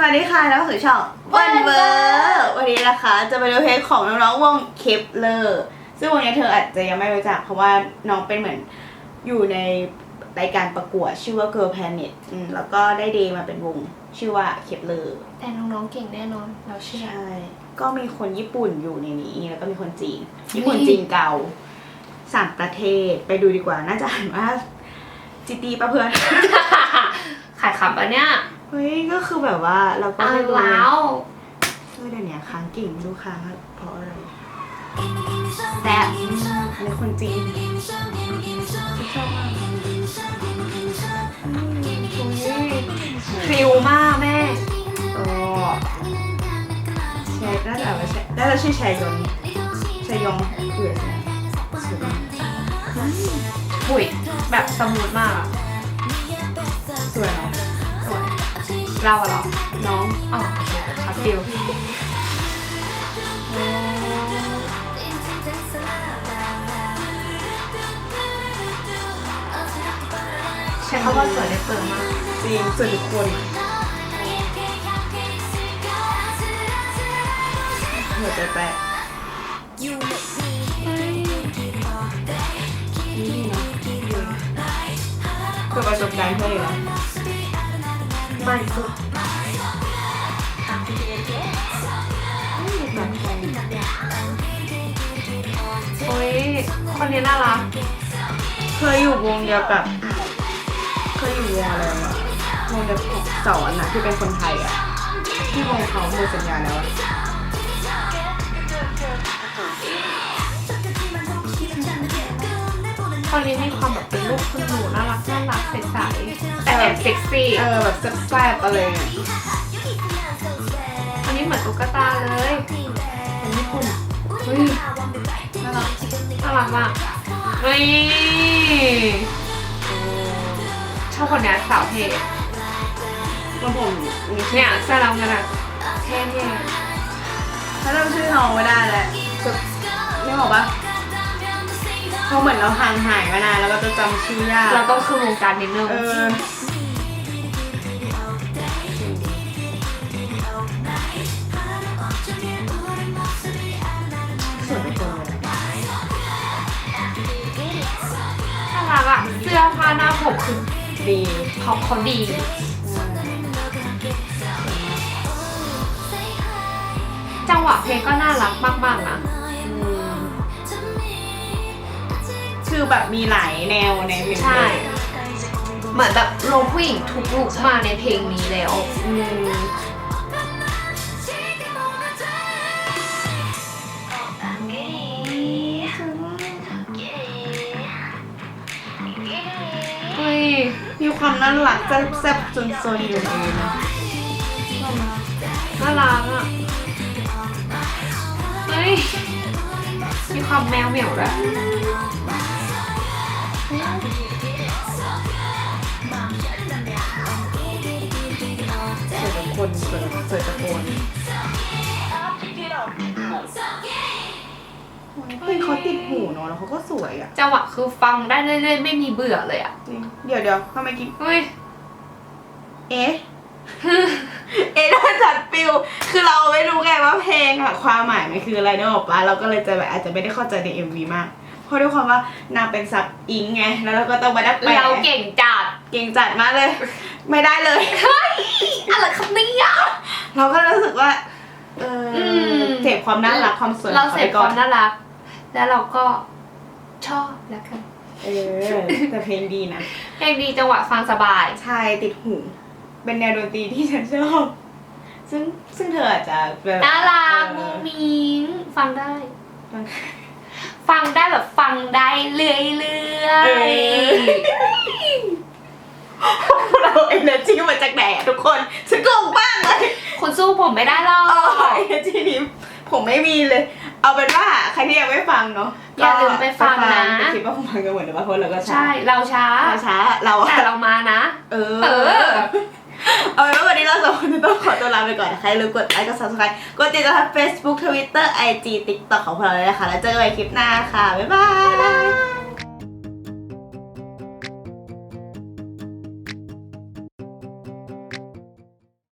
สวัสดีค่ะแล้วสู่ช่องวันเวอร์วันนี้นะคะ จะไปดูเพลงของน้องๆวงเคปเลอร์ซึ่งวงนี้เธออาจจะยังไม่รู้จัก เพราะว่าน้องเป็นเหมือนอยู่ในรายการประกวดชื่อว่า Girl Planet อืมแล้วก็ได้เดย์มาเป็นวงชื่อว่าเคปเลอร์แต่น้องๆเก่งแน่นอนเราเชื่อ ใช่ก็มีคนญี่ปุ่นอยู่ในนี้ แล้วก็มีคนจีน ญี่ปุ่นจีนเก่าสามประเทศไปดูดีกว่าน่าจะอ่านว่าจิตีปะเพื่อนขายขำปะเนี่ย เฮ้ยก็คือแบบว่าเราก็อ้าไม่วรู้แล้วเออเดี๋ยวนี้ค้างกิ่งไม่รู้ค้างเพราะอะไรแซ่บอันนี้คนจีนชอบมากพริวมากแม่ก็แชร์น่าจะอ่านว่าแชร์น่าจะชื่อแชร์ยองแชร์ยองเอือสวยมากหุยแบบสมูทมากอะสวยเนาะสวย เราอะเหรอ น้องอ๋อชัดฟิวใช้คำว่าสวยได้เปิดมากจริงสวยทุกคนหัวใจแตกนี่ดีเนาะคือประสบการณ์เพื่อนอยู่แล้ วไม่สุดแบบแฟนโอ้ยคนนี้น่ารัก เคยอยู่วงเดียวกับ เคยอยู่วงอะไรวะวงเดียวกับสอนอะที่เป็นคนไทยอะที่วงเขาหมดสัญญาแล้วอะคนนี้มีความแบบเป็นลูกคุณหนูน่ารักน่ารักใสๆ แต่แอบเซ็กซี่เออแบบแซ่บๆอะไรเงี้ยอันนี้เหมือนตุ๊กตาเลยเป็นญี่ปุ่นเฮ้ยน่ารักน่ารักมากเฮ้ยชอบคนเนี้ยสาวเท่แล้วผมมีเนี่ยเสื้อเรากันอะเท่เนี่ยถ้าจำชื่อน้องไม่ได้แหละคือไม่บอกปะเขาเหมือนเราห่างหายมานานแล้วก็จะจำชื่อยากเราต้องคือวงการนิดนึง เออ ผ้าหน้าผมคือดีเขาเขาดี จังหวะเพลงก็น่ารักมากๆนะอืมคือแบบมีหลายแนวในเพลงใช่ เหมือนแบบลงผู้หญิงทุกลุกมาในเพลงนี้แล้ว อืม ความน่ารักแซ่บๆจนๆอยู่ในนะน่ารักอะ เฮ้ย มีความแมวเหมียวด้วยสวยทุกคนสวยสวยตะโกน เพลงเขาติดหูเนาะแล้วเขาก็สวยอะจังหวะคือฟังได้เรื่อยๆไม่มีเบื่อเลยอะจริงเดี๋ยวเดี๋ยวทำไมกินเฮ้ยเอ๊ะเอ๊ะโดนจัดปิว คือเราไม่รู้ไงว่าเพลงอะความหมายมันคืออะไรเนกอะปะเราก็เลยจะแบบอาจจะไม่ได้เข้าใจใน MV มาก เพราะด้วยความว่านางเป็นซับอิงไง แล้วเราก็ต้องมาดักแปลเราเก่งจัด เก่งจัดมากเลย ไม่ได้เลย อะไรครับเนี่ยเราก็รู้สึกว่า เอออมเสพความน่ารักความสวยเราของเสไปพคก่อวานมน่ารัก แล้วเราก็ชอบแล้วกันเออ แต่เพลงดีนะ เพลงดีจังหวะฟังสบาย ใช่ติดหู เป็นแนวดนตรีที่ฉันชอบ ซึ่งซึ่งเธออาจจะแบบน่ารักเอมุ้องมิ้งฟังได้ฟังฟังได้แบบฟังได้เรื่อยเรื่อเอยเราเอเนอร์จีมาจากไหนอะทุกคน ฉันโกงบ้างเลย คุณสู้ผมไม่ได้หรอกเออเอเนอร์จีนี้ ผมไม่มีเลย เอาเป็นว่าใครที่ยังไม่ฟังเนาะอย่าลืมไปฟังนะไปคิดว่าผมฟังกันหมดหรือเปล่าเพราะเราก็ช้าใช่เราช้า เราช้าเราอะแต่เรามานะ เออ เออ เอาเป็นว่าวันนี้เราสองคนจะต้องขอตัวลาไปก่อนนะคะอย่าลืมกดไลค์กด subscribe กดติดตาม Facebook Twitter IG TikTok ของพวกเราเลยนะคะแล้วเจอกันใหม่คลิปหน้าค่ะบ๊ายบาย